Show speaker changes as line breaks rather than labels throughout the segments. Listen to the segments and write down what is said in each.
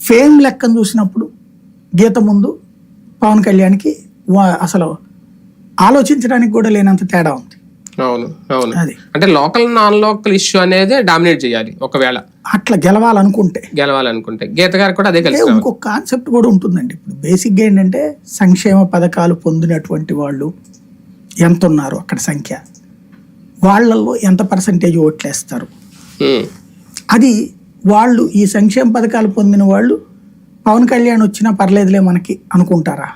Fame లెక్కను చూసినప్పుడు గీత ముందు పవన్ కళ్యాణ్కి అసలు ఆలోచించడానికి కూడా లేనంత తేడా ఉంది.
అవును అవును.
అది.
అంటే లోకల్ నాన్ లోకల్ ఇష్యూ అనేది డామినేట్ చేయాలి ఒకవేళ.
అట్లా గెలవాలనుకుంటే.
గెలవాలనుకుంటే. గీత గారు కూడా అదే కలిసి.
ఇంకొక కాన్సెప్ట్ కూడా ఉంటుందండి. ఇప్పుడు బేసిక్గా ఏంటంటే సంక్షేమ పథకాలు పొందినటువంటి వాళ్ళు ఎంత ఉన్నారు అక్కడ సంఖ్య? వాళ్ళల్లో ఎంత పర్సంటేజ్ ఓట్లేస్తారు? అది వాళ్ళు ఈ సంక్షేమ పథకాలు పొందిన వాళ్ళు పవన్ కళ్యాణ్ వచ్చినా పర్లేదులే మనకి అనుకుంటారా?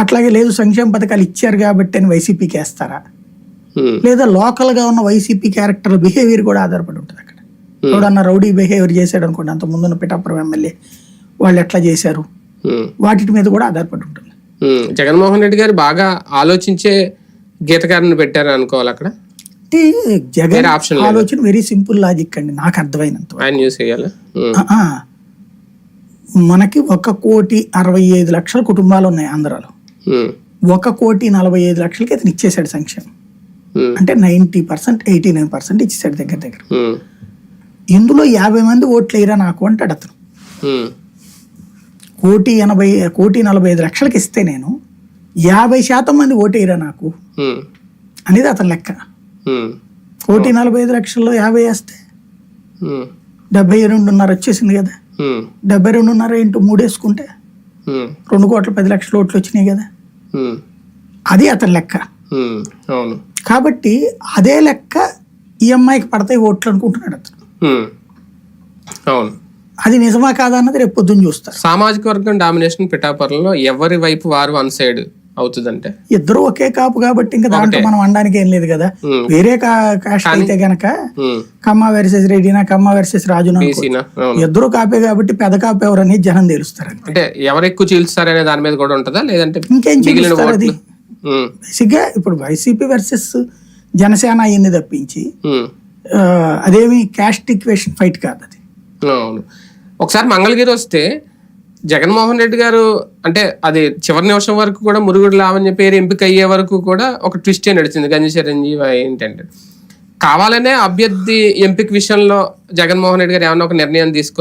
అట్లాగే లేదు సంక్షేమ పథకాలు ఇచ్చారు కాబట్టి అని వైసీపీకి వేస్తారా? లేదా లోకల్గా ఉన్న వైసీపీ క్యారెక్టర్ బిహేవియర్ కూడా ఆధారపడి ఉంటుంది అక్కడ. ఎవడన్నా రౌడీ బిహేవియర్ చేశాడు అనుకోండి అంత ముందున్న పిఠాపురం ఎమ్మెల్యే వాళ్ళు ఎట్లా చేశారు? వాటి మీద కూడా ఆధారపడి ఉంటుంది.
జగన్మోహన్ రెడ్డి గారు బాగా ఆలోచించే గీత గారిని పెట్టారు అనుకోవాలి అక్కడ?
అంటే జగన్. ఆలోచన వెరీ సింపుల్ లాజిక్ అండి. నాకు అర్థమైనంత. మనకి ఒక కోటి అరవై ఐదు లక్షల కుటుంబాలు ఉన్నాయి ఆంధ్రాలో. ఒక కోటి నలభై ఐదు లక్షలకి అతను ఇచ్చేసాడు సంక్షేమం. అంటే ninety percent eighty nine percent ఇచ్చేసాడు దగ్గర దగ్గర. ఇందులో యాభై మంది ఓట్లు వేయరా నాకు అంటాడు అతను. కోటి ఎనభై కోటి నలభై ఐదు లక్షలకి ఇస్తే నేను యాభై శాతం మంది ఓటేయరా నాకు? అనేది అతని లెక్క. కోటి నలభై ఐదు లక్షల్లో యాభై వేస్తే డెబ్బై రెండున్నర వచ్చేసింది కదా. డెబ్బై రెండున్నర ఇంటూ మూడు వేసుకుంటే రెండు కోట్ల పది లక్షల ఓట్లు వచ్చినాయి కదా. అది అతని లెక్క.
అవును.
కాబట్టి అదే లెక్క ఈ అమ్మాయికి పడతాయి ఓట్లు అనుకుంటున్నాడు అతను.
అవును.
అది నిజమా కాదా అన్నది రేపు పొద్దున్న చూస్తారు.
సామాజిక వర్గం డామినేషన్ పిఠాపురంలో ఎవరి వైపు వారు వన్ సైడ్? అవుతుందంటే.
ఇద్దరు ఒకే కాపు కాబట్టి ఇంకా దాంట్లో మనం అనడానికి ఏం లేదు కదా. వేరే కాస్ట్ అయితే గనక కమ్మ వర్సెస్ రెడ్డినా కమ్మ వర్సెస్ రాజునా ఇద్దరు కాపే కాబట్టి పెద్ద కాపు ఎవరని జనం తెలుస్తారు.
అంటే ఎవరు ఎక్కువ చీల్స్తారనే దాని మీద కూడా ఉంటుందా? లేదంటే
ఇంకేం చూపిస్తారు అది? బేసిక్గా ఇప్పుడు వైసీపీ వర్సెస్ జనసేన అయ్యింది తప్పించి అదేమి క్యాస్ట్ ఈక్వేషన్ ఫైట్ కాదు అది
ఒకసారి మంగళగిరి వస్తే జగన్మోహన్ రెడ్డి గారు అంటే అది చివరి నిమిషం వరకు కూడా మురుగుడు లావణ్య పేరు ఎంపిక అయ్యే వరకు కూడా ఒక ట్విస్ట్ నడిచింది గంజి చిరంజీవి ఏంటంటే కావాలనే అభ్యర్థి ఎంపిక విషయంలో జగన్మోహన్ రెడ్డి గారు ఏమైనా ఒక నిర్ణయం తీసుకున్నారు